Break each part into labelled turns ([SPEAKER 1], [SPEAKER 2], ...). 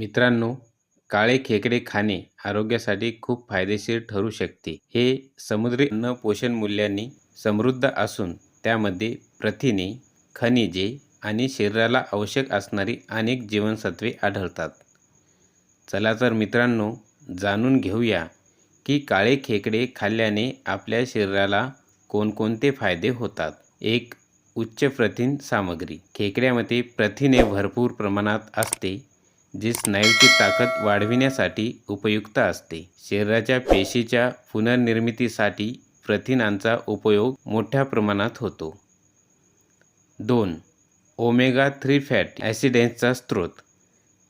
[SPEAKER 1] मित्रांनो काळे खेकडे खाणे आरोग्यासाठी खूप फायदेशीर ठरू शकते. हे समुद्री अन्न पोषण मूल्यांनी समृद्ध असून त्यामध्ये प्रथिने खनिजे आणि शरीराला आवश्यक असणारी अनेक जीवनसत्वे आढळतात. चला तर मित्रांनो जाणून घेऊया की काळे खेकडे खाल्ल्याने आपल्या शरीराला कोणकोणते फायदे होतात. एक उच्च प्रथिन सामग्री. खेकड्यामध्ये प्रथिने भरपूर प्रमाणात असते. जी स्नायूची ताकद वाढविण्यासाठी उपयुक्त असते. शरीराच्या पेशीच्या पुनर्निर्मितीसाठी प्रथिनांचा उपयोग मोठ्या प्रमाणात होतो. दोन ओमेगा थ्री फॅटी ॲसिडेन्सचा स्रोत.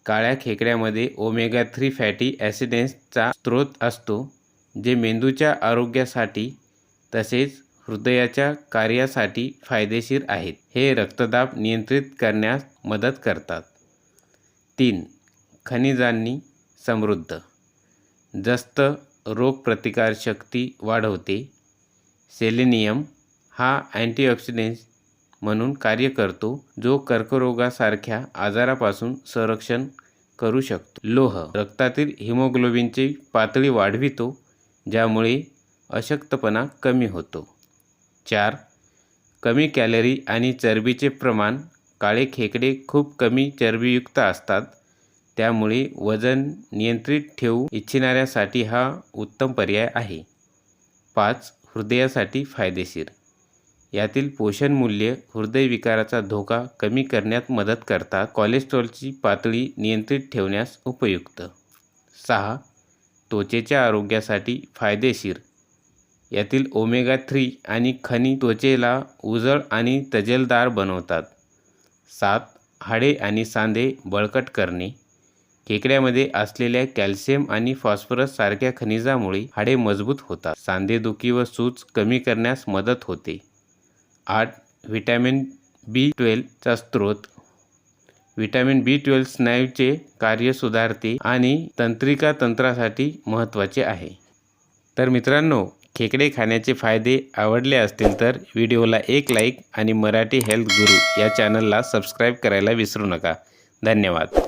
[SPEAKER 1] काळ्या खेकड्यामध्ये ओमेगा थ्री फॅटी ॲसिडेन्सचा स्रोत असतो जे मेंदूच्या आरोग्यासाठी तसेच हृदयाच्या कार्यासाठी फायदेशीर आहेत. हे रक्तदाब नियंत्रित करण्यास मदत करतात. तीन खनिजांनी समृद्ध. जास्त रोगप्रतिकारशक्ती वाढवते. सेलेनियम हा अँटीऑक्सिडेंट म्हणून कार्य करतो जो कर्करोगासारख्या आजारापासून संरक्षण करू शकतो. लोह रक्तातील हिमोग्लोबिनची पातळी वाढवितो ज्यामुळे अशक्तपणा कमी होतो. चार कमी कॅलरी आणि चरबीचे प्रमाण काळे खेकडे खूप कमी चरबीयुक्त असतात. त्यामुळे वजन नियंत्रित ठेवू इच्छिणाऱ्यासाठी हा उत्तम पर्याय आहे. पाच हृदयासाठी फायदेशीर. यातील पोषण मूल्य हृदयविकाराचा धोका कमी करण्यात मदत करतात कोलेस्ट्रॉलची पातळी नियंत्रित ठेवण्यास उपयुक्त. सहा त्वचेच्या आरोग्यासाठी फायदेशीर. यातील ओमेगा थ्री आणि खनी त्वचेला उजळ आणि तजेलदार बनवतात. सात हाडे आणि सांधे बळकट करणे. खेकड्यामध्ये असलेल्या कॅल्शियम आणि फॉस्फरस सारख्या खनिजामुळे हाडे मजबूत होतात. सांधेदुखी व सूज कमी करण्यास मदत होते. आठ व्हिटॅमिन बी ट्वेल्वचा स्रोत. व्हिटॅमिन बी ट्वेल्व स्नायूचे कार्य सुधारते आणि तंत्रिका तंत्रासाठी महत्त्वाचे आहे. तर मित्रांनो खेकडे खाण्याचे फायदे आवडले असतील तर व्हिडिओला एक लाईक आणि मराठी हेल्थ गुरु या चॅनलला सबस्क्राईब करायला विसरू नका. धन्यवाद.